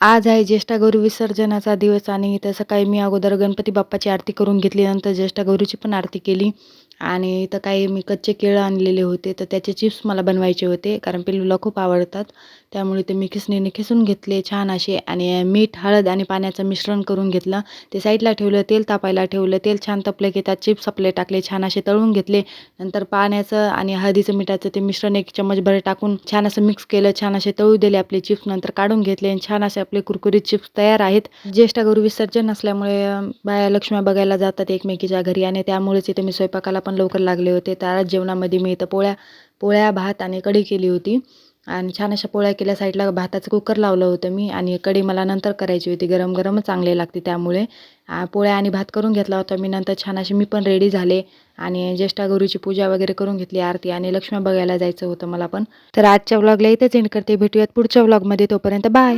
आज आहे ज्येष्ठा गौरी विसर्जनाचा दिवस आणि इथं सकाळी मी अगोदर गणपती बाप्पाची आरती करून घेतली. नंतर ज्येष्ठा गौरीची पण आरती केली. आणि इथं काही मी कच्चे केळं आणलेले होते तर त्याचे चिप्स मला बनवायचे होते कारण पिल्लूला खूप आवडतात. त्यामुळे ते मी खिसणीने खिसून घेतले छान असे आणि मीठ हळद आणि पाण्याचं मिश्रण करून घेतलं. ते साईडला ठेवलं तेल तापायला ठेवलं तेल छान तपलं की त्यात चिप्स आपले टाकले छान असे तळून घेतले. नंतर पाण्याचं आणि हळदीचं मिठाचं ते मिश्रण एक चम्मचभर टाकून छान असं मिक्स केलं छान असे तळू दिले आपले चिप्स. नंतर काढून घेतले आणि छान असे आपले कुरकुरीत चिप्स तयार आहेत. ज्येष्ठ गौरी विसर्जन असल्यामुळे बाया लक्ष्म्या बघायला जातात एकमेकीच्या घरी आणि त्यामुळेच इथे मी स्वयंपाकाला पण लवकर लागले होते. त्या जेवणामध्ये मी इथं पोळ्या पोळ्या भात आणि कढी केली होती. आणि छान अशा पोळ्या केल्या. साईडला भाताचं कुकर लावलं होतं मी आणि कढी मला नंतर करायची होती. गरम गरमच चांगले लागते त्यामुळे. पोळ्या आणि भात करून घेतला होता मी. नंतर छान अशी मी पण रेडी झाले आणि ज्येष्ठा गुरुची पूजा वगैरे करून घेतली आरती आणि लक्ष्मी बघायला जायचं होतं मला पण. तर आजच्या व्लॉगला इथेच एंड करते. भेटूयात पुढच्या व्लॉगमध्ये तोपर्यंत बाय